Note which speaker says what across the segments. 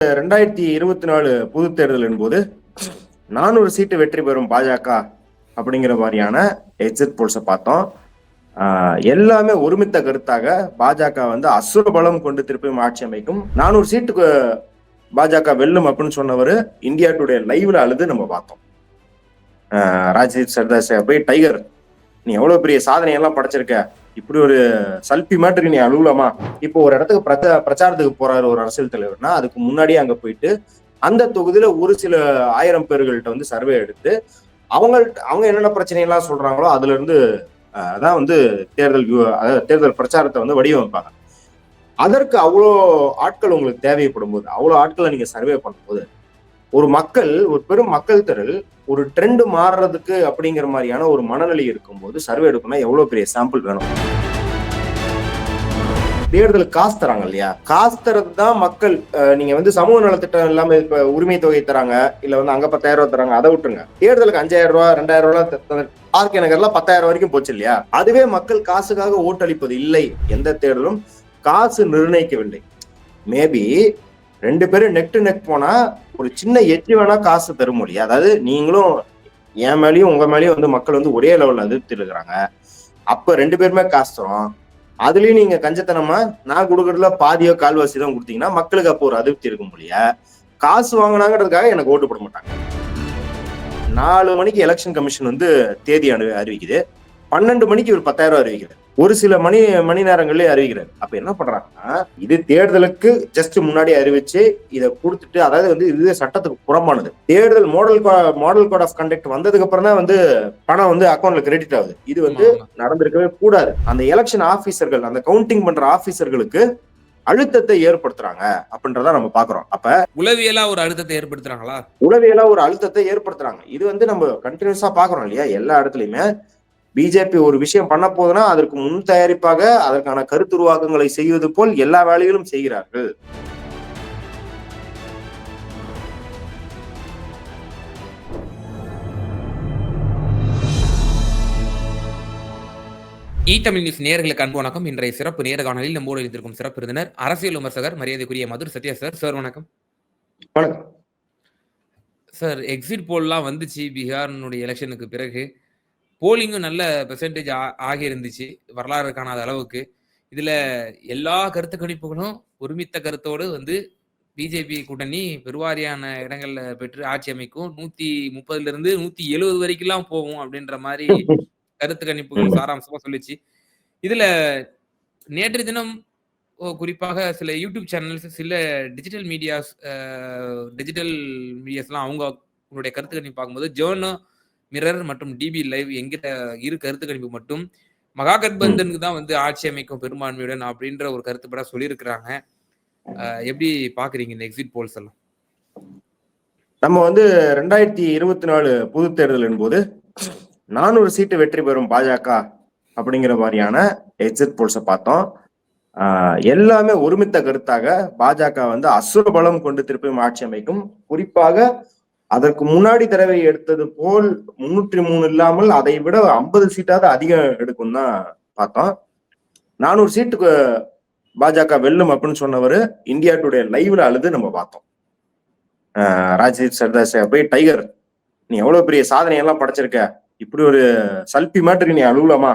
Speaker 1: ரெண்டாயிரத்தி இருபத்தி நாலு பொது தேர்தலின் போது நானூறு சீட்டு வெற்றி பெறும் பாஜக அப்படிங்கிற மாதிரியான எக்ஸிட் போல்ஸை பார்த்தோம். எல்லாமே ஒருமித்த கருத்தாக பாஜக வந்து அசுர பலம் கொண்டு திருப்பியும் ஆட்சி அமைக்கும். நானூறு சீட்டுக்கு பாஜக வெல்லும் அப்படின்னு சொன்னவர் இந்தியா டுடே லைவ்ல அழுது நம்ம பார்த்தோம். ஆஹ் ராஜ்தீப் சர்தார் போய் டைகர் நீ எவ்வளவு பெரிய சாதனை எல்லாம் படைச்சிருக்க? இப்படி ஒரு சல்பி மாட்டுக்கு நீ அழுகலாமா இப்போ ஒரு இடத்துக்கு பிரச்ச பிரச்சாரத்துக்கு போறாரு ஒரு அரசியல் தலைவர்னா அதுக்கு முன்னாடியே அங்க போயிட்டு அந்த தொகுதியில ஒரு சில ஆயிரம் பேர்கள்ட்ட வந்து சர்வே எடுத்து அவங்கள்ட்ட அவங்க என்னென்ன பிரச்சனை எல்லாம் சொல்றாங்களோ அதுல இருந்து அதான் வந்து தேர்தல் அதாவது தேர்தல் பிரச்சாரத்தை வந்து வடிவமைப்பாங்க. அதற்கு அவ்வளோ ஆட்கள் உங்களுக்கு தேவைப்படும் போது அவ்வளோ ஆட்களை நீங்க சர்வே பண்ணும்போது ஒரு மக்கள் ஒரு பெரும் மக்கள் திரள் ஒரு ட்ரெண்ட் மாறுறதுக்கு அப்படிங்கிற மாதிரியான ஒரு மனநிலை இருக்கும்போது சர்வே எடுக்கணும்னா எவ்வளவு பெரிய சாம்பிள் வேணும்? தேர்தல் காசு தராங்க இல்லையா? காசு தரது தான் மக்கள் நீங்க வந்து சமூக நலத்திட்டம் இல்லாம இப்ப உரிமை தொகை தராங்க இல்ல வந்து அங்க பத்தாயிரம் ரூபாய் தராங்க அதை விட்டுருங்க. தேர்தலுக்கு அஞ்சாயிரம் ரூபாய் ரெண்டாயிரம் ரூபாய் ஆர்கே நகர்லாம் பத்தாயிரம் வரைக்கும் போச்சு இல்லையா? அதுவே மக்கள் காசுக்காக ஓட்டளிப்பது இல்லை எந்த தேர்தலும். காசு நிர்ணயிக்கவில்லை. மேபி ரெண்டு பேரும் நெக் டு நெக் போனா ஒரு சின்ன எச்சி வேணா காசு தரும் முடியும் அதாவது நீங்களும் என் மேலயும் உங்க மேலயும் வந்து மக்கள் வந்து ஒரே லெவல்ல அதிருப்தி இருக்கிறாங்க. அப்ப ரெண்டு பேருமே காசு தரும். அதுலயும் நீங்க கஞ்சத்தனமா நான் கொடுக்கறதுல பாதியோ கால்வாசி தான் கொடுத்தீங்கன்னா மக்களுக்கு அப்போ ஒரு அதிருப்தி இருக்கும் இல்லையா காசு வாங்கினாங்கிறதுக்காக எனக்கு ஓட்டு போட மாட்டாங்க. நாலு மணிக்கு எலெக்ஷன் கமிஷன் வந்து தேதி அறிவிக்குது. பன்னெண்டு மணிக்கு ஒரு பத்தாயிரம் ரூபாய் அறிவிக்கிறார். ஒரு சில மணி மணி நேரங்களே அறிவிக்கிறார். அப்ப என்ன பண்றாங்கன்னா இது தேர்தலுக்கு ஜஸ்ட் முன்னாடி அறிவிச்சு இதை கொடுத்துட்டு அதாவது வந்து இது சட்டத்துக்கு புறம்பானது. தேர்தல் model model code of conduct வந்ததுக்கு அப்புறம் தான் வந்து பணம் வந்து அக்கௌண்ட்ல கிரெடிட் ஆகுது. இது வந்து நடந்திருக்கவே கூடாது. அந்த எலெக்ஷன் ஆபீசர்கள் அந்த கவுண்டிங் பண்ற ஆபீசர்களுக்கு அழுத்தத்தை ஏற்படுத்துறாங்க அப்படின்றத நம்ம பாக்குறோம் அப்ப
Speaker 2: உளவியலா ஒரு அழுத்தத்தை ஏற்படுத்துறாங்களா?
Speaker 1: உளவியலா ஒரு அழுத்தத்தை ஏற்படுத்துறாங்க. இது வந்து நம்ம கண்டினியூஸா பாக்குறோம் இல்லையா? எல்லா இடத்துலயுமே பிஜேபி ஒரு விஷயம் பண்ண போதுன்னா அதற்கு முன் தயாரிப்பாக அதற்கான கருத்துருவாக்கங்களை செய்வது போல் எல்லா வேலைகளும் செய்கிறார்கள்.
Speaker 2: இ தமிழ் நியூஸ் நேயர்களுக்கு அன்பு வணக்கம். இன்றைய சிறப்பு நேர்காணலில் நம்மோடு இருந்திருக்கும் சிறப்பு விருந்தினர் அரசியல் விமர்சகர் மரியாதைக்குரிய மதுர் சத்யா சார். சார் வணக்கம்.
Speaker 1: வணக்கம்.
Speaker 2: சார் எக்ஸிட் போல்லாம் வந்துச்சு. பீகார்னுடைய எலெக்ஷனுக்கு பிறகு போலிங்கும் நல்ல பெர்சன்டேஜ் ஆகி இருந்துச்சு வரலாறு காணாத அளவுக்கு. இதுல எல்லா கருத்து கணிப்புகளும் ஒருமித்த கருத்தோடு வந்து பிஜேபி கூட்டணி பெருவாரியான இடங்கள்ல பெற்று ஆட்சி அமைக்கும். நூத்தி முப்பதுல இருந்து நூத்தி எழுபது வரைக்கும்லாம் போகும் அப்படின்ற மாதிரி கருத்து கணிப்புகள் சாராம்சமா சொல்லிச்சு. இதுல நேற்று தினம் ஓ, குறிப்பாக சில யூடியூப் சேனல்ஸ் சில டிஜிட்டல் மீடியாஸ் டிஜிட்டல் மீடியாஸ்லாம் அவங்க உங்களுடைய கருத்து கணிப்பு பார்க்கும்போது ஜேர்னோ மிரர் மற்றும் டிபி லைவ் எங்கிட்ட இரு கருத்து கணிப்பு மட்டும். மகா கட்பந்தனுக்கு தான் வந்து ஆட்சி அமைக்கும் பெரும்பான்மையுடன் அப்படின்ற ஒரு கருத்துப்பட சொல்லியிருக்கிறாங்க. எப்படி பாக்குறீங்க இந்த எக்ஸிட் போல்ஸ் எல்லாம்?
Speaker 1: நம்ம வந்து ரெண்டாயிரத்தி இருபத்தி நாலு பொது தேர்தலின் போது நானூறு சீட்டு வெற்றி பெறும் பாஜக அப்படிங்கிற மாதிரியான எக்ஸிட் போல்ஸை பார்த்தோம். ஆஹ் எல்லாமே ஒருமித்த கருத்தாக பாஜக வந்து அசுர பலம் கொண்டு திருப்பியும் ஆட்சி அமைக்கும். குறிப்பாக அதற்கு முன்னாடி தடவை எடுத்தது போல் முன்னூற்றி மூணு இல்லாமல் அதை விட ஐம்பது சீட்டாவது அதிகம் எடுக்கும் தான் பார்த்தோம். நானூறு சீட்டுக்கு பாஜக வெல்லும் அப்படின்னு சொன்னவர் இந்தியா டுடே லைவ்ல அழுது நம்ம பார்த்தோம். ராஜீவ் ராஜ்தீப் சர்தார் போய் டைகர் நீ எவ்வளவு பெரிய சாதனையெல்லாம் படைச்சிருக்க? இப்படி ஒரு சல்பி மாட்டுக்கு நீ அழுவலாமா?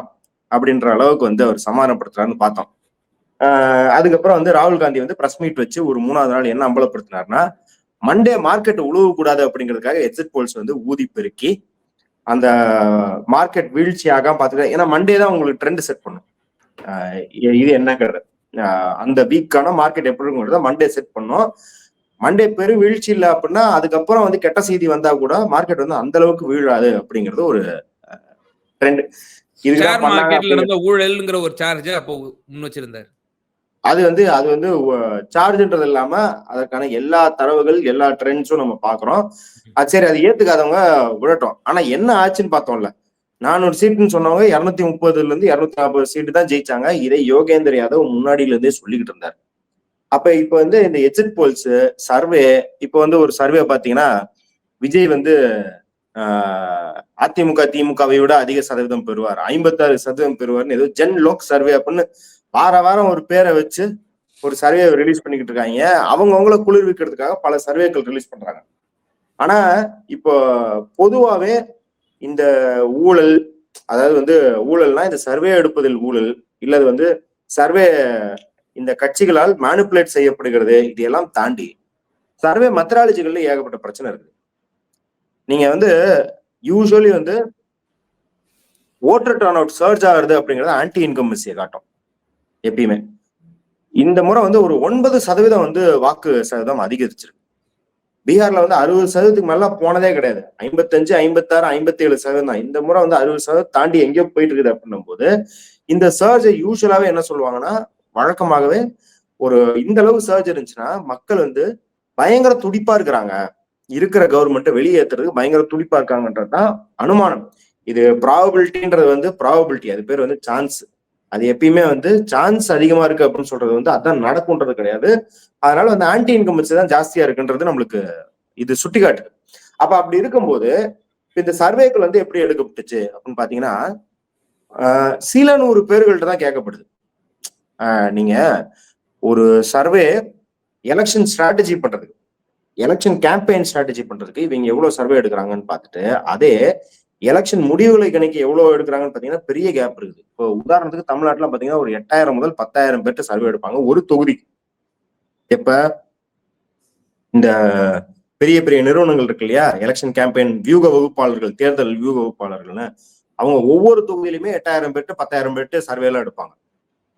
Speaker 1: அப்படின்ற அளவுக்கு வந்து அவர் சமாதானப்படுத்துறாருன்னு பார்த்தோம். அதுக்கப்புறம் வந்து ராகுல் காந்தி வந்து பிரஸ் மீட் வச்சு ஒரு மூணாவது நாள் என்ன அம்பலப்படுத்தினார்னா மண்டே மார்க்கெட் உழுவ கூடாது அப்படிங்கிறதுக்காக எக்ஸிட் போல்ஸ் வந்து ஊதி பெருக்கி அந்த மார்க்கெட் வீழ்ச்சி ஆகாம பாத்துக்க ஏன்னா மண்டே தான் உங்களுக்கு ட்ரெண்ட் செட் பண்ணும். இது என்னங்கிறது. அந்த வீக்கான மார்க்கெட் எப்படி இருக்குங்கிறத மண்டே செட் பண்ணோம். மண்டே பெரு வீழ்ச்சி இல்லை அப்படின்னா அதுக்கப்புறம் வந்து கெட்ட செய்தி வந்தா கூட மார்க்கெட் வந்து அந்த அளவுக்கு வீழாது அப்படிங்கிறது ஒரு ட்ரெண்ட்
Speaker 2: நடந்த ஊழல்ங்கிற ஒரு சார்ஜ் அப்போ முன் வச்சிருந்தாரு.
Speaker 1: அது வந்து அது வந்து சார்ஜ்ன்றது இல்லாம அதற்கான எல்லா தரவுகள் எல்லா ட்ரெண்ட்ஸும் நம்ம பாக்குறோம் அது சரி அது ஏத்துக்காதவங்க விடட்டும். ஆனா என்ன ஆச்சுன்னு பார்த்தோம்ல. நானூறு சீட்டுன்னு சொன்னவங்க இருநூத்தி முப்பதுல இருந்து இருநூத்தி நாற்பது சீட்டு தான் ஜெயிச்சாங்க. இதை யோகேந்திர யாதவ் முன்னாடியில இருந்தே சொல்லிக்கிட்டு இருந்தார். அப்ப இப்ப வந்து இந்த எக்ஸிட் போல்ஸ் சர்வே இப்ப வந்து ஒரு சர்வே பாத்தீங்கன்னா விஜய் வந்து அதிமுக திமுகவை விட அதிக சதவீதம் பெறுவார். ஐம்பத்தாறு சதவீதம் பெறுவார்னு ஏதோ ஜென் லோக் சர்வே அப்படின்னு வார வாரம் ஒரு பேரை வச்சு ஒரு சர்வே ரிலீஸ் பண்ணிக்கிட்டு இருக்காங்க. அவங்கவுங்கள குளிர்விக்கிறதுக்காக பல சர்வேக்கள் ரிலீஸ் பண்றாங்க. ஆனா இப்போ பொதுவாவே இந்த ஊழல் அதாவது வந்து ஊழல்னா இந்த சர்வே எடுப்பதில் ஊழல் இல்லது வந்து சர்வே இந்த கட்சிகளால் மேனிப்புலேட் செய்யப்படுகிறது இதையெல்லாம் தாண்டி சர்வே மெத்தடாலஜிகள்ல ஏகப்பட்ட பிரச்சனை இருக்கு நீங்க வந்து யூஸ்வலி வந்து ஓட்டர் டர்ன் அவுட் சர்ச் ஆகுறது அப்படிங்கறது ஆன்டி இன்கம்பன்சியை காட்டும். எப்பயுமே. இந்த முறை வந்து ஒரு ஒன்பது சதவீதம் வந்து வாக்கு சதவீதம் அதிகரிச்சிருக்கு. பீகார்ல வந்து அறுபது சதவீதத்துக்கு மேல போனதே கிடையாது. ஐம்பத்தஞ்சு ஐம்பத்தாறு ஐம்பத்தி ஏழு சதவீதம் தான். இந்த முறை வந்து அறுபது சதவீதம் தாண்டி எங்கேயோ போயிட்டு இருக்குது அப்படின்னும் போது இந்த சர்ஜை யூஸ்வலாவே என்ன சொல்லுவாங்கன்னா வழக்கமாகவே ஒரு இந்த அளவு சர்ஜ் இருந்துச்சுன்னா மக்கள் வந்து பயங்கர துடிப்பா இருக்கிறாங்க. இருக்கிற கவர்மெண்ட்டை வெளியேற்றுறதுக்கு பயங்கர துடிப்பா இருக்காங்கன்றது தான் அனுமானம். இது ப்ராபபிலிட்டின்றது வந்து ப்ராபபிலிட்டி அது பேர் வந்து சான்ஸ் அது எப்பயுமே வந்து சான்ஸ் அதிகமா இருக்கு அப்படின்னு சொல்றது வந்து அதான் நடக்கும்ன்றது கிடையாது. அதனால வந்து ஆன்டி இன்கம்பன்சி தான் ஜாஸ்தியா இருக்குன்றது நம்மளுக்கு இது சுட்டிக்காட்டுது. அப்ப அப்படி இருக்கும்போது இந்த சர்வேக்கள் வந்து எப்படி எடுக்கப்பட்டுச்சு அப்படின்னு பாத்தீங்கன்னா ஆஹ் சில நூறு பேர்கள்ட்ட தான் கேட்கப்படுது. ஆஹ் நீங்க ஒரு சர்வே எலெக்ஷன் ஸ்ட்ராட்டஜி பண்றதுக்கு எலெக்ஷன் கேம்பெயின் ஸ்ட்ராட்டஜி பண்றதுக்கு இவங்க எவ்வளவு சர்வே எடுக்கிறாங்கன்னு பார்த்துட்டு அதே எலெக்ஷன் முடிவுகளை கணிக்க எவ்வளவு எடுக்கிறாங்கன்னு பாத்தீங்கன்னா பெரிய கேப் இருக்குது. இப்போ உதாரணத்துக்கு தமிழ்நாட்டுல பாத்தீங்கன்னா ஒரு எட்டாயிரம் முதல் பத்தாயிரம் பேர்ட்ட சர்வே எடுப்பாங்க ஒரு தொகுதி இப்ப இந்த பெரிய பெரிய நிறுவனங்கள் இருக்கு இல்லையா? எலெக்ஷன் கேம்பெயின் வியூக வகுப்பாளர்கள் தேர்தல் வியூக வகுப்பாளர்கள்னு. அவங்க ஒவ்வொரு தொகுதியிலுமே எட்டாயிரம் பேர்ட்டு பத்தாயிரம் பேர்ட்டு சர்வே எல்லாம் எடுப்பாங்க.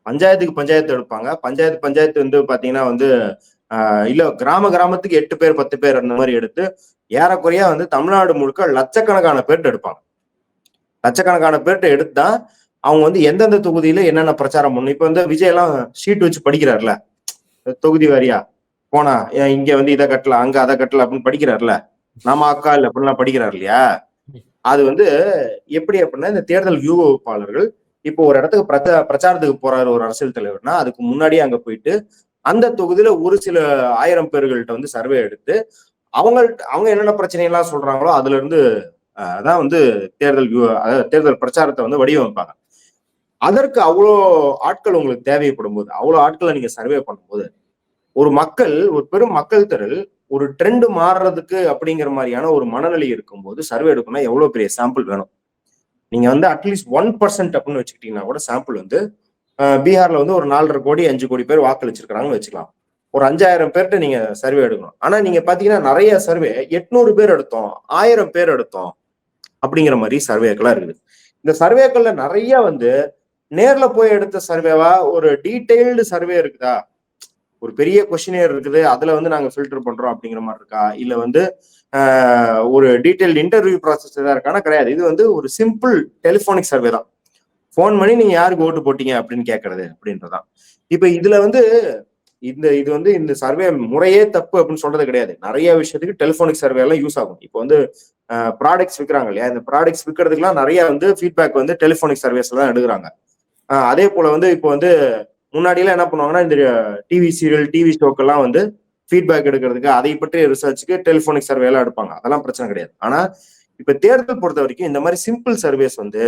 Speaker 1: பஞ்சாயத்துக்கு பஞ்சாயத்து எடுப்பாங்க. பஞ்சாயத்து பஞ்சாயத்து வந்து பாத்தீங்கன்னா வந்து இல்ல கிராம கிராமத்துக்கு எட்டு பேர் பத்து பேர் அந்த மாதிரி எடுத்து ஏறக்குறைய வந்து தமிழ்நாடு முழுக்க லட்சக்கணக்கான பேர்ட்டு எடுப்பாங்க. லட்சக்கணக்கான பேர்ட்டு எடுத்தா அவங்க வந்து எந்தெந்த தொகுதியில என்னென்ன பிரச்சாரம் பண்ணும் இப்ப வந்து விஜய் எல்லாம் ஷீட் வச்சு படிக்கிறாருல. தொகுதி வாரியா? போனா ஏன் இங்க வந்து இதை கட்டல அங்க அதை கட்டல அப்படின்னு படிக்கிறாருல. நாம அக்கா இல்ல அப்படின்லாம் படிக்கிறாரு இல்லையா? அது வந்து எப்படி அப்படின்னா இந்த தேர்தல் வியூகவிப்பாளர்கள் இப்போ ஒரு இடத்துக்கு பிரச்ச பிரச்சாரத்துக்கு போறாரு ஒரு அரசியல் தலைவர்னா அதுக்கு முன்னாடியே அங்க போயிட்டு அந்த தொகுதியில ஒரு சில ஆயிரம் பேர்கள்ட்ட வந்து சர்வே எடுத்து அவங்கள்ட்ட அவங்க என்னென்ன பிரச்சனைகள்லாம் சொல்றாங்களோ அதுல இருந்து அதான் வந்து தேர்தல் அதாவது தேர்தல் பிரச்சாரத்தை வந்து வடிவமைப்பாங்க. அதற்கு அவ்வளோ ஆட்கள் உங்களுக்கு தேவைப்படும் போது அவ்வளோ ஆட்களை நீங்க சர்வே பண்ணும்போது ஒரு மக்கள் ஒரு பெரும் மக்கள் திரள் ஒரு ட்ரெண்ட் மாறுறதுக்கு அப்படிங்கிற மாதிரியான ஒரு மனநிலை இருக்கும்போது சர்வே எடுக்கணும்னா எவ்வளோ பெரிய சாம்பிள் வேணும்? நீங்க வந்து அட்லீஸ்ட் ஒன் பர்சன்ட் அப்படின்னு வச்சுக்கிட்டீங்கன்னா கூட சாம்பிள் வந்து பீகார்ல வந்து ஒரு நாலரை கோடி அஞ்சு கோடி பேர் வாக்களிச்சிருக்கிறாங்கன்னு வச்சுக்கலாம். ஒரு அஞ்சாயிரம் பேர்கிட்ட நீங்க சர்வே எடுக்கணும். ஆனா நீங்க பாத்தீங்கன்னா நிறைய சர்வே எட்நூறு பேர் எடுத்தோம் ஆயிரம் பேர் எடுத்தோம் அப்படிங்கிற மாதிரி சர்வேக்கெல்லாம் இருக்குது. இந்த சர்வேக்கள்ல நிறைய வந்து நேர்ல போய் எடுத்த சர்வேவா ஒரு டீடைல்டு சர்வே இருக்குதா? ஒரு பெரிய கொஷினியர் இருக்குது அதுல வந்து நாங்க ஃபில்டர் பண்றோம் அப்படிங்கிற மாதிரி இருக்கா? இல்ல வந்து ஒரு டீடைல்டு இன்டர்வியூ ப்ராசஸ் தான் இருக்கானா கிடையாது. இது வந்து ஒரு சிம்பிள் டெலிஃபோனிக் சர்வே தான். ஃபோன் பண்ணி நீங்க யாருக்கு ஓட்டு போட்டீங்க அப்படின்னு கேட்கறது அப்படின்றதான் இப்ப இதுல வந்து இந்த இது வந்து இந்த சர்வே முறையே தப்பு அப்படின்னு சொல்றது கிடையாது. நிறைய விஷயத்துக்கு டெலிஃபோனிக் சர்வே எல்லாம் யூஸ் ஆகும். இப்போ வந்து ப்ராடக்ட்ஸ் விற்கிறாங்க இல்லையா? இந்த ப்ராடக்ட்ஸ் விற்கிறதுக்குலாம் நிறைய வந்து ஃபீட்பேக் வந்து டெலிஃபோனிக் சர்வேஸ்ல தான் எடுக்கிறாங்க. அதே போல வந்து இப்போ வந்து முன்னாடிலாம் என்ன பண்ணுவாங்கன்னா இந்த டிவி சீரியல் டிவி ஷோக்கெல்லாம் வந்து ஃபீட்பேக் எடுக்கிறதுக்கு அதை பற்றிய ரிசர்ச்சுக்கு டெலிஃபோனிக் சர்வே எல்லாம் எடுப்பாங்க. அதெல்லாம் பிரச்சனை கிடையாது. ஆனா இப்ப தேர்தல் பொறுத்த வரைக்கும் இந்த மாதிரி சிம்பிள் சர்வேஸ் வந்து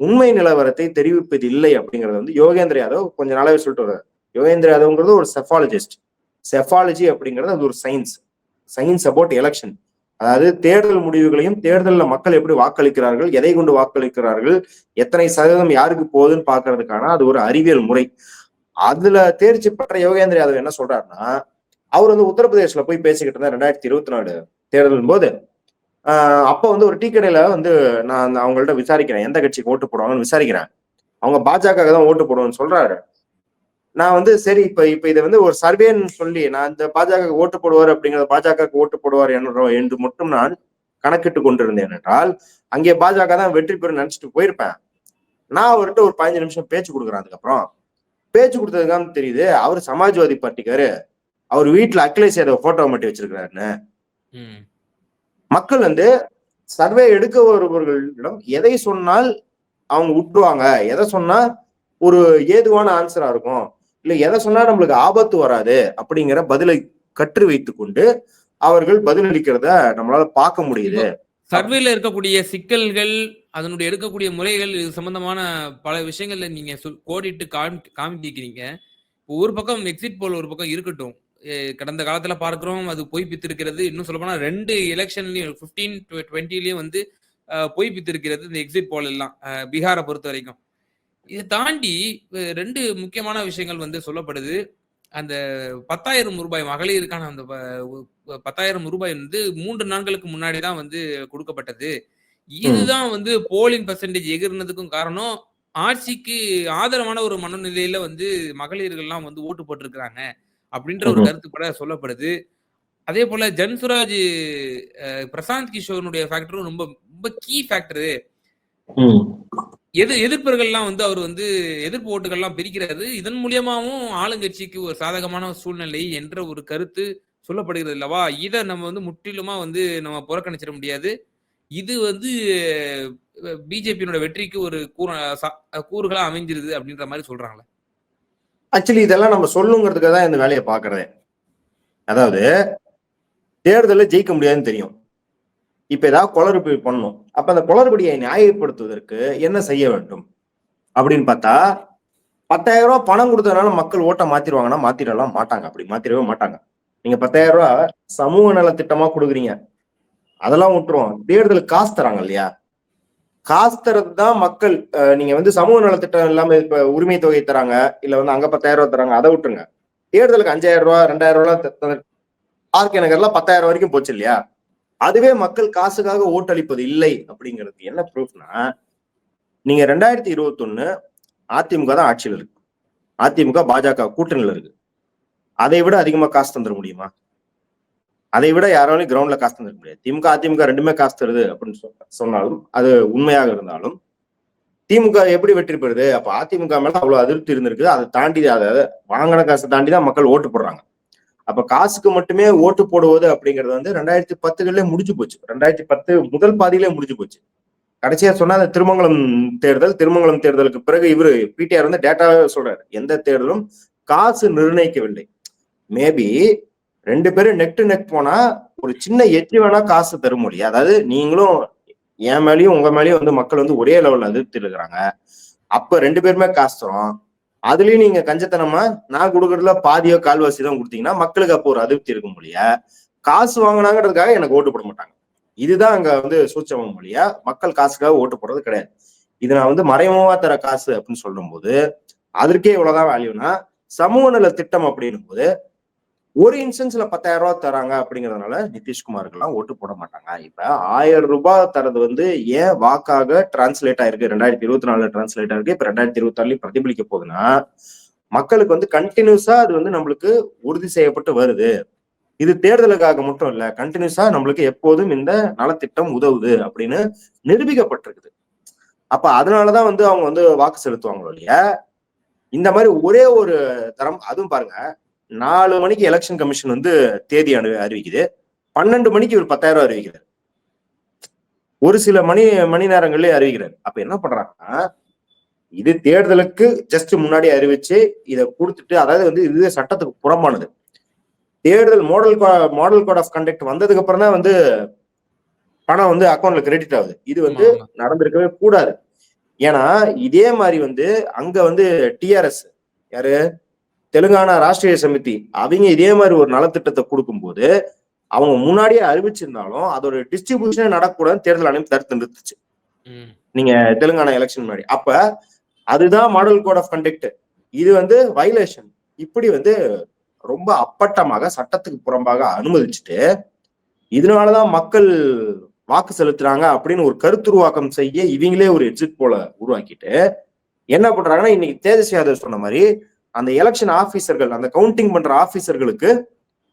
Speaker 1: உண்மை நிலவரத்தை தெரிவிப்பது இல்லை அப்படிங்கறது வந்து யோகேந்திர யாதவ் கொஞ்ச நாளாவே சொல்லிட்டு வர்றாரு. யோகேந்திர யாதவ்ங்கிறது ஒரு செஃபாலஜிஸ்ட் செஃபாலஜி அப்படிங்கிறது அது ஒரு சயின்ஸ் சயின்ஸ் அபவுட் எலெக்ஷன் அதாவது தேர்தல் முடிவுகளையும் தேர்தலில் மக்கள் எப்படி வாக்களிக்கிறார்கள் எதை கொண்டு வாக்களிக்கிறார்கள் எத்தனை சதவீதம் யாருக்கு போகுதுன்னு பாக்குறதுக்கான அது ஒரு அறிவியல் முறை. அதுல தேர்ச்சி பெற்ற யோகேந்திர யாதவ் என்ன சொல்றாருன்னா அவர் வந்து உத்தரப்பிரதேஷ்ல போய் பேசிக்கிட்டு இருந்தார் ரெண்டாயிரத்தி இருபத்தி நாலு தேர்தலின் போது. அப்போ வந்து ஒரு டீ கடையில வந்து நான் அந்த அவங்கள்ட்ட விசாரிக்கிறேன். எந்த கட்சிக்கு ஓட்டு போடுவாங்கன்னு விசாரிக்கிறேன். அவங்க பாஜக தான் ஓட்டு போடுவோம்னு சொல்றாரு. நான் வந்து சரி இப்ப இப்ப இதை வந்து ஒரு சர்வேன்னு சொல்லி நான் இந்த பாஜக ஓட்டு போடுவார் அப்படிங்கிற பாஜக ஓட்டு போடுவார் என்று மட்டும் நான் கணக்கிட்டு கொண்டிருந்தேன் என்றால் அங்கே பாஜக தான் வெற்றி பெறும் நினைச்சிட்டு போயிருப்பேன். நான் அவர்கிட்ட ஒரு பதினஞ்சு நிமிஷம் பேச்சு கொடுக்குறேன் அதுக்கப்புறம். பேச்சு கொடுத்ததுதான் தெரியுது அவர் சமாஜ்வாதி பார்ட்டிக்காரு. அவர் வீட்டுல அகிலேஷ் யாதவ் போட்டோ மாட்டி வச்சிருக்கிறாருன்னு. மக்கள் வந்து சர்வே எடுக்க வருபவர்களிடம் எதை சொன்னால் அவங்க விட்டுருவாங்க எதை சொன்னா ஒரு ஏதுவான ஆன்சரா இருக்கும். இல்ல எதை சொன்னா நம்மளுக்கு ஆபத்து வராது அப்படிங்கிற பதிலை கற்று வைத்துக் கொண்டு அவர்கள் பதிலளிக்கிறத நம்மளால பார்க்க முடியுது.
Speaker 2: சர்வேல இருக்கக்கூடிய சிக்கல்கள் அதனுடைய எடுக்கக்கூடிய முறைகள் இது சம்பந்தமான பல விஷயங்கள்ல நீங்க சொல்- கோடிட்டு காமி காமிட்டிருக்கிறீங்க ஒரு பக்கம் எக்ஸிட் போல் ஒரு பக்கம் இருக்கட்டும். கடந்த காலத்துல பார்க்கிறோம் அது பொய் பித்திருக்கிறது. இன்னும் சொல்ல போனா ரெண்டு எலெக்ஷன்லயும் பிப்டீன் டுவெண்ட்டிலயும் வந்து பொய் பித்திருக்கிறது இந்த எக்ஸிட் போல் எல்லாம் பீகாரை பொறுத்த வரைக்கும் இதை தாண்டி ரெண்டு முக்கியமான விஷயங்கள் வந்து சொல்லப்படுது. அந்த பத்தாயிரம் ரூபாய் மகளிருக்கான அந்த பத்தாயிரம் ரூபாய் வந்து மூன்று நாட்களுக்கு முன்னாடி தான் வந்து கொடுக்கப்பட்டது. இதுதான் வந்து போலிங் பர்சன்டேஜ் எகிர்னதுக்கும் காரணம் ஆட்சிக்கு ஆதரவான ஒரு மனநிலையில வந்து மகளிர்கள்லாம் வந்து ஓட்டு போட்டிருக்கிறாங்க. அப்படின்ற ஒரு. கருத்து கூட சொல்லப்படுது. அதே போல ஜன்சுராஜ் பிரசாந்த் கிஷோருடைய ஃபேக்டரும் ரொம்ப ரொம்ப கீ ஃபேக்டரு. எது எதிர்ப்புகள்லாம் வந்து அவர் வந்து எதிர்ப்பு ஓட்டுகள்லாம் பிரிக்கிறாரு இதன் மூலியமாவும் ஆளுங்கட்சிக்கு ஒரு சாதகமான சூழ்நிலை என்ற ஒரு கருத்து சொல்லப்படுகிறது அல்லவா? இதை நம்ம வந்து முற்றிலுமா வந்து நம்ம புறக்கணிச்சிட முடியாது. இது வந்து பிஜேபியோட வெற்றிக்கு ஒரு கூற கூறுகளா அமைஞ்சிருது அப்படின்ற மாதிரி சொல்றாங்களே.
Speaker 1: ஆக்சுவலி இதெல்லாம் நம்ம சொல்லுங்கிறதுக்கு தான் இந்த வேலையை பாக்குறதே அதாவது தேர்தலில் ஜெயிக்க முடியாதுன்னு தெரியும். இப்ப ஏதாவது குளறுபடி பண்ணணும். அப்ப அந்த குளறுபடியை நியாயப்படுத்துவதற்கு என்ன செய்ய வேண்டும்? அப்படின்னு பார்த்தா பத்தாயிரம் ரூபாய் பணம் கொடுத்ததுனால மக்கள் ஓட்டை மாத்திருவாங்கன்னா மாத்திரலாம் மாட்டாங்க. அப்படி மாத்திரவே மாட்டாங்க. நீங்க பத்தாயிரம் ரூபாய் சமூக நலத்திட்டமா கொடுக்குறீங்க. அதெல்லாம் விட்டுருவோம் தேர்தலுக்கு காசு தராங்க இல்லையா? காசு தரது தான் மக்கள் நீங்க வந்து சமூக நலத்திட்டம் இல்லாம இப்ப உரிமை தொகை தராங்க இல்ல வந்து அங்க பத்தாயிரம் ரூபாய் தராங்க அதை விட்டுருங்க. தேர்தலுக்கு அஞ்சாயிரம் ரூபாய் ரெண்டாயிரம் ரூபாய் ஆர்கே நகர்லாம் பத்தாயிரம் வரைக்கும் போச்சு இல்லையா? அதுவே மக்கள் காசுக்காக ஓட்டளிப்பது இல்லை அப்படிங்கிறது. என்ன ப்ரூஃப்னா நீங்க ரெண்டாயிரத்தி இருபத்தி ஒண்ணு அதிமுக தான் ஆட்சியில் இருக்கு. அதிமுக பாஜக கூட்டணியில் இருக்கு. அதை விட அதிகமா காசு தந்துட முடியுமா? அதை விட யாராலையும் கிரவுண்ட்ல காசு தந்துட முடியாது. திமுக அதிமுக ரெண்டுமே காசு தருது அப்படின்னு சொன்னாலும் அது உண்மையாக இருந்தாலும் திமுக எப்படி வெற்றி பெறுது? அப்ப அதிமுக மேல அவ்வளவு அதிருப்தி இருந்திருக்கு அதை தாண்டி அதை வாங்கின காசை தாண்டி தான் மக்கள் ஓட்டு போடுறாங்க. அப்ப காசுக்கு மட்டுமே ஓட்டு போடுவது அப்படிங்கிறது வந்து ரெண்டாயிரத்தி பத்துகளிலே முடிஞ்சு போச்சு. ரெண்டாயிரத்தி பத்து முதல் பாதியிலே முடிஞ்சு போச்சு. கடைசியா சொன்னா அந்த திருமங்கலம் தேர்தல் திருமங்கலம் தேர்தலுக்கு பிறகு இவரு பிடிஆர் வந்து டேட்டாவே சொல்றாரு. எந்த தேர்தலும் காசு நிர்ணயிக்கவில்லை. மேபி ரெண்டு பேரும் நெக் டு நெக் போனா ஒரு சின்ன எட்டி வேணா காசு தரும் முடியும். அதாவது நீங்களும் என் மேலயும் உங்க மேலயும் வந்து மக்கள் வந்து ஒரே லெவல்ல அதிருப்தி இருக்கிறாங்க. அப்ப ரெண்டு பேருமே காசு தரும் அதுலயும் நீங்க கஞ்சத்தனமா நான் கொடுக்கறதுல பாதியோ கால்வாசி தான் கொடுத்தீங்கன்னா மக்களுக்கு அப்போ ஒரு அதிருப்தி இருக்கும் மொழியா காசு வாங்கினாங்கிறதுக்காக எனக்கு ஓட்டு போட மாட்டாங்க. இதுதான் அங்க வந்து சூட்சமம் மொழியா மக்கள் காசுக்காக ஓட்டு போடுறது கிடையாது. இது நான் வந்து மறைமுகமா தர காசு அப்படின்னு சொல்லும்போது அதற்கே இவ்வளவுதான் வேல்யூனா சமூக நல திட்டம் அப்படின்னும் போது ஒரு இன்ஸ்டன்ஸ்ல பத்தாயிரம் ரூபாய் தராங்க அப்படிங்கறதுனால நிதிஷ்குமாருக்கெல்லாம் ஓட்டு போட மாட்டாங்க. இப்ப ஆயிரம் ரூபாய் தரது வந்து ஏன் வாக்காக டிரான்ஸ்லேட் ஆயிருக்கு? ரெண்டாயிரத்தி இருபத்தி நாலுல டிரான்ஸ்லேட் ஆயிருக்கு. இப்ப ரெண்டாயிரத்தி இருபத்தி ஆறுலயும் பிரதிபலிக்க போகுதுன்னா மக்களுக்கு வந்து கண்டினியூஸா அது வந்து நம்மளுக்கு உறுதி செய்யப்பட்டு வருது. இது தேர்தலுக்காக மட்டும் இல்ல கண்டினியூஸா நம்மளுக்கு எப்போதும் இந்த நலத்திட்டம் உதவுது அப்படின்னு நிரூபிக்கப்பட்டிருக்குது. அப்ப அதனாலதான் வந்து அவங்க வந்து வாக்கு செலுத்துவாங்களோ இல்லையா? இந்த மாதிரி ஒரே ஒரு தரம் அதுவும் பாருங்க நாலு மணிக்கு எலெக்ஷன் கமிஷன் வந்து தேதி அனு அறிவிக்குது. பன்னெண்டு மணிக்கு இவர் பத்தாயிரம் ரூபாய் அறிவிக்கிறார். ஒரு சில மணி மணி நேரங்களே அறிவிக்கிறார். அப்ப என்ன பண்றாங்கன்னா இது தேர்தலுக்கு ஜஸ்ட் முன்னாடி அறிவிச்சு இதை கொடுத்துட்டு அதாவது வந்து இது சட்டத்துக்கு புறம்பானது. தேர்தல் model model code of conduct வந்ததுக்கு அப்புறம் தான் வந்து பணம் வந்து அக்கௌண்ட்ல கிரெடிட் ஆகுது. இது வந்து. நடந்திருக்கவே கூடாது. ஏன்னா இதே மாதிரி வந்து அங்க வந்து டிஆர்எஸ் யாரு? தெலுங்கானா ராஷ்டிரிய சமிதி அவங்க இதே மாதிரி ஒரு நலத்திட்டத்தை கொடுக்கும்போது அவங்க முன்னாடியே அறிவிச்சிருந்தாலும் அதோட டிஸ்ட்ரிபியூஷனே நடக்கூடாதுன்னு தேர்தல் ஆணையம் தடுத்து நிறுத்துச்சு. நீங்க தெலுங்கானா எலெக்ஷன் முன்னாடி. அப்ப அதுதான் மாடல் கோட் ஆஃப் கண்டக்ட். இது வந்து வைலேஷன் இப்படி வந்து ரொம்ப அப்பட்டமாக சட்டத்துக்கு புறம்பாக அனுமதிச்சுட்டு இதனாலதான் மக்கள் வாக்கு செலுத்துறாங்க அப்படின்னு ஒரு கருத்துருவாக்கம் செய்ய இவங்களே ஒரு எக்ஸிட் போல உருவாக்கிட்டு என்ன பண்றாங்கன்னா இன்னைக்கு தேஜஸ்வி யாதவ் சொன்ன மாதிரி அந்த எலெக்ஷன் ஆபீசர்கள் அந்த கவுண்டிங் பண்ற ஆபீசர்களுக்கு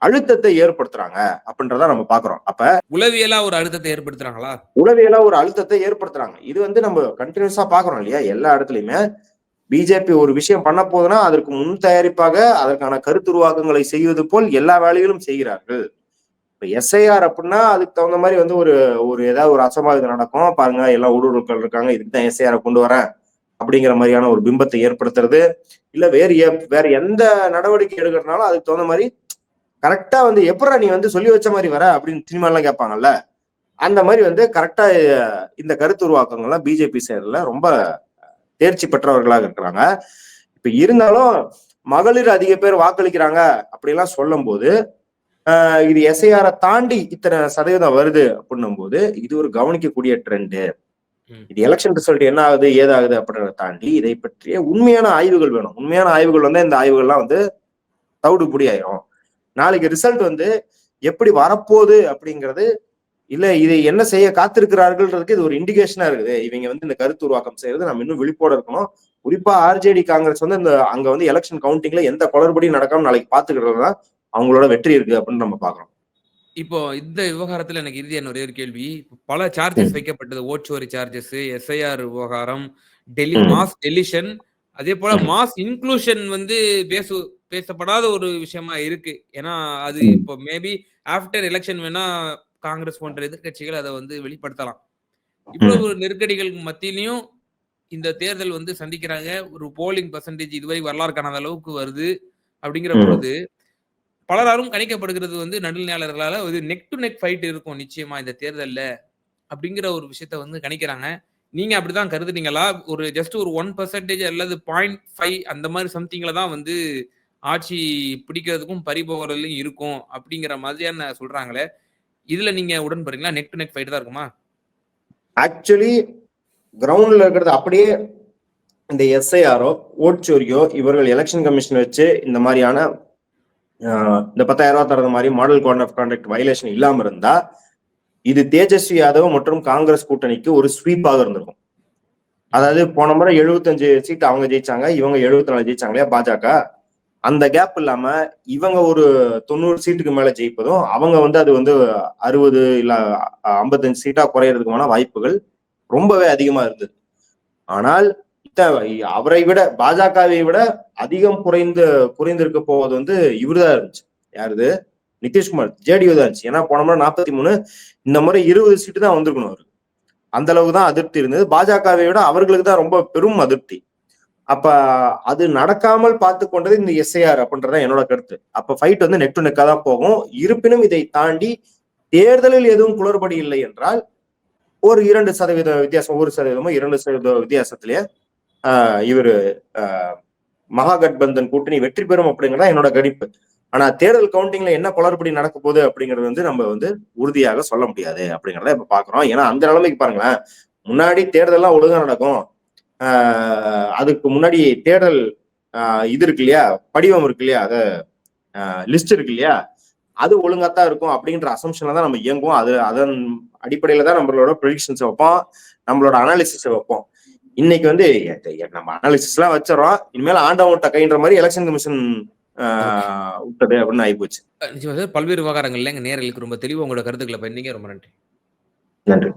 Speaker 1: அழுத்தத்தை ஏற்படுத்துறாங்க அப்படின்றத நம்ம பாக்குறோம் அப்ப
Speaker 2: உளவியலா ஒரு அழுத்தத்தை ஏற்படுத்துறாங்களா?
Speaker 1: உளவியலா ஒரு அழுத்தத்தை ஏற்படுத்துறாங்க. இது வந்து நம்ம கண்டினியூஸா பாக்குறோம் இல்லையா? எல்லா இடத்துலயுமே பிஜேபி ஒரு விஷயம் பண்ண போதுன்னா அதற்கு முன் தயாரிப்பாக அதற்கான கருத்துருவாக்கங்களை செய்வது போல் எல்லா வேலைகளும் செய்கிறார்கள். இப்ப எஸ்ஐஆர் அப்படின்னா அதுக்கு தகுந்த மாதிரி வந்து ஒரு ஒரு ஏதாவது ஒரு அசம்பாவிதம் நடக்கும். பாருங்க எல்லாம் ஊடுருவர்கள் இருக்காங்க. இதுக்கு தான் எஸ்ஐஆரை கொண்டு வரேன். அப்படிங்கிற மாதிரியான ஒரு பிம்பத்தை ஏற்படுத்துறது. இல்ல வேறு எப்- வேற எந்த நடவடிக்கை எடுக்கிறதுனாலும் அதுக்கு தகுந்த மாதிரி கரெக்டா வந்து எப்படா நீ வந்து சொல்லி வச்ச மாதிரி வர அப்படின்னு சினிமா எல்லாம் கேட்பாங்கல்ல. அந்த மாதிரி வந்து கரெக்டா இந்த கருத்து உருவாக்கங்கள்லாம் பிஜேபி சேர்ல ரொம்ப தேர்ச்சி பெற்றவர்களாக இருக்கிறாங்க. இப்ப இருந்தாலும் மகளிர் அதிக பேர் வாக்களிக்கிறாங்க அப்படிலாம் சொல்லும் போது இது எஸ்ஐஆரை தாண்டி இத்தனை சதவீதம் வருது அப்படின்னும் போது இது ஒரு கவனிக்கக்கூடிய ட்ரெண்டு இது எலெக்ஷன் ரிசல்ட் என்ன ஆகுது ஏதாகுது அப்படின்றத தாண்டி இதை பற்றிய உண்மையான ஆய்வுகள் வேணும். உண்மையான ஆய்வுகள் வந்து இந்த ஆய்வுகள்லாம் வந்து தவிடு புடி ஆயிரும். நாளைக்கு ரிசல்ட் வந்து எப்படி வரப்போகுது அப்படிங்கிறது இல்ல இதை என்ன செய்ய காத்திருக்கிறார்கள்ன்றதுக்கு இது ஒரு இண்டிகேஷனா இருக்குது. இவங்க வந்து இந்த கருத்து உருவாக்கம் செய்யறது நம்ம இன்னும் விழிப்போட இருக்கணும். குறிப்பா ஆர்ஜேடி காங்கிரஸ் வந்து இந்த அங்க வந்து எலெக்ஷன் கவுண்டிங்ல எந்த குளறுபடியும் நடக்காம நாளைக்கு பாத்துக்கிறது தான் அவங்களோட வெற்றி இருக்கு அப்படின்னு நம்ம பாக்குறோம்
Speaker 2: இப்போ இந்த விவகாரத்துல எனக்கு இறுதியான ஒரே ஒரு கேள்வி பல சார்ஜஸ் வைக்கப்பட்டது ஓட்சோரி சார்ஜஸ் எஸ்ஐஆர் விவகாரம் டெலி
Speaker 1: ம்.
Speaker 2: மாஸ் டெலிஷன் அதே போல. மாஸ் இன்க்ளூஷன் வந்து பேசு பேசப்படாத ஒரு விஷயமா இருக்கு ஏன்னா அது. இப்போ மேபி ஆஃப்டர் எலெக்ஷன் வேணா காங்கிரஸ் போன்ற எதிர்க்கட்சிகள் அதை வந்து வெளிப்படுத்தலாம் இவ்வளவு நெருக்கடிகள் மத்தியிலையும் இந்த தேர்தல் வந்து சந்திக்கிறாங்க ஒரு போலிங் பர்சன்டேஜ் இதுவரை வரலாறு காணாத அளவுக்கு வருது அப்படிங்கிற. பொழுது பலராலும் கணிக்கப்படுகிறது வந்து நடுநிலையாளர்களால் ஒரு நெக் டு நெக் ஃபைட் இருக்கும் நிச்சயமா இந்த தேர்தலில் அப்படிங்கிற ஒரு விஷயத்த வந்து கணிக்கிறாங்க. நீங்க அப்படிதான் கருதுனீங்களா? ஒரு ஜஸ்ட் ஒரு ஒன் பர்சன்டேஜ் அல்லது பாயிண்ட் ஃபைவ் அந்த மாதிரி சம்திங்ல தான் வந்து ஆட்சி பிடிக்கிறதுக்கும் பறிபோகிறதுலையும் இருக்கும் அப்படிங்கிற மாதிரியான சொல்றாங்களே. இதுல நீங்க உடன்படுறீங்களா? நெக் டு நெக் ஃபைட் தான் இருக்குமா?
Speaker 1: ஆக்சுவலி கிரவுண்ட்ல இருக்கிறது அப்படியே இந்த எஸ்ஐஆரோ ஓட்சோரியோ இவர்கள் எலெக்ஷன் கமிஷன் வச்சு இந்த மாதிரியான இந்த பத்தாயிரம் ரூபாய் தரது மாதிரி model code of contact violation இல்லாம இருந்தா இது தேஜஸ்வி யாதவ் மற்றும் காங்கிரஸ் கூட்டணிக்கு ஒரு ஸ்வீப்பாக இருந்திருக்கும். அதாவது போன முறை 75 சீட் அவங்க ஜெயிச்சாங்க இவங்க 74 நாலு ஜெயிச்சாங்க இல்லையா பாஜக. அந்த கேப் இல்லாம இவங்க ஒரு தொண்ணூறு சீட்டுக்கு மேல ஜெயிப்பதும் அவங்க வந்து அது வந்து அறுபது இல்ல ஐம்பத்தஞ்சு சீட்டா குறையறதுக்குமான வாய்ப்புகள் ரொம்பவே அதிகமா இருந்தது. ஆனால் அவரை விட பாஜகவை விட அதிகம் குறைந்து குறைந்திருக்க போவது வந்து இவருதான் இருந்துச்சு. யாருது? நிதிஷ்குமார் ஜேடியு தான் இருந்துச்சு. ஏன்னா போன முறை நாற்பத்தி மூணு இந்த முறை இருபது சீட்டு தான் வந்திருக்கணும் அவருக்கு அந்த அளவுக்கு தான் அதிருப்தி இருந்தது. பாஜகவை விட அவர்களுக்கு தான் ரொம்ப பெரும் அதிருப்தி. அப்ப அது நடக்காமல் பார்த்து கொண்டது இந்த எஸ்ஐஆர் அப்படின்றத என்னோட கருத்து. அப்ப ஃபைட் வந்து நெக் டு நெக்கா தான் போகும். இருப்பினும் இதை தாண்டி தேர்தலில் எதுவும் குளறுபடி இல்லை என்றால் ஒரு இரண்டு சதவீத வித்தியாசம் ஒரு சதவீதமோ இரண்டு சதவீத வித்தியாசத்திலேயே இவர் மகாகட்பந்தன் கூட்டணி வெற்றி பெறும் அப்படிங்கிறதா என்னோட கணிப்பு. ஆனா தேர்தல் கவுண்டிங்ல என்ன குளறுபடி நடக்க போகுது அப்படிங்கறது வந்து நம்ம வந்து உறுதியாக சொல்ல முடியாது அப்படிங்கறத இப்ப பாக்குறோம். ஏன்னா அந்த நிலைமைக்கு பாருங்களேன். முன்னாடி தேர்தல்லாம் ஒழுங்கா நடக்கும். அதுக்கு முன்னாடி தேர்தல் இது இருக்கு இல்லையா? படிவம் இருக்கு இல்லையா? அத லிஸ்ட் இருக்கு இல்லையா? அது ஒழுங்காத்தான் இருக்கும் அப்படின்ற அசம்ஷன்ல தான் நம்ம இயங்குவோம். அது அதன் அடிப்படையில தான் நம்மளோட ப்ரொடிக்ஷன்ஸை வைப்போம். நம்மளோட அனாலிசிஸை வைப்போம். இன்னைக்கு வந்து நம்ம அனாலிசிஸ் எல்லாம் வச்சிடறோம். இனிமேல் ஆண்டவன் கைன்ற மாதிரி எலெக்ஷன் கமிஷன் விட்டது அப்படின்னு ஆயிப்போச்சு.
Speaker 2: நிச்சயமா பல்வேறு விவகாரங்கள்ல எங்க நேரலுக்கு ரொம்ப தெளிவா உங்களோட கருத்துக்களை பண்ணீங்க ரொம்ப நன்றி.
Speaker 1: நன்றி.